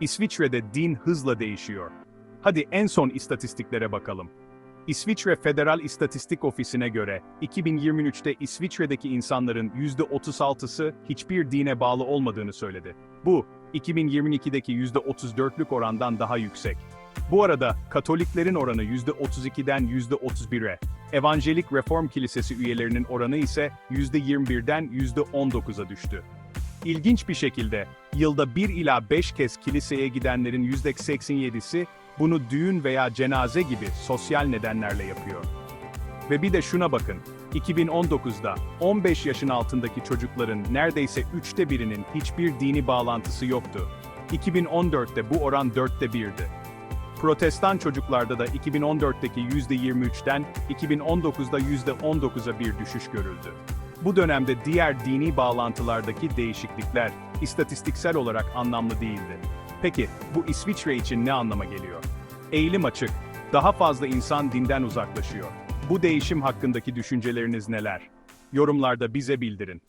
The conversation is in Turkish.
İsviçre'de din hızla değişiyor. Hadi en son istatistiklere bakalım. İsviçre Federal İstatistik Ofisi'ne göre 2023'te İsviçre'deki insanların %36'sı hiçbir dine bağlı olmadığını söyledi. Bu 2022'deki %34'lük orandan daha yüksek. Bu arada Katoliklerin oranı %32'den %31'e, Evangelik Reform Kilisesi üyelerinin oranı ise %21'den %19'a düştü. İlginç bir şekilde, yılda 1 ila 5 kez kiliseye gidenlerin %87'si bunu düğün veya cenaze gibi sosyal nedenlerle yapıyor. Ve bir de şuna bakın, 2019'da 15 yaşın altındaki çocukların neredeyse üçte birinin hiçbir dini bağlantısı yoktu. 2014'te bu oran dörtte birdi. Protestan çocuklarda da 2014'teki %23'ten 2019'da %19'a bir düşüş görüldü. Bu dönemde diğer dini bağlantılardaki değişiklikler istatistiksel olarak anlamlı değildi. Peki bu İsviçre için ne anlama geliyor? Eğilim açık. Daha fazla insan dinden uzaklaşıyor. Bu değişim hakkındaki düşünceleriniz neler? Yorumlarda bize bildirin.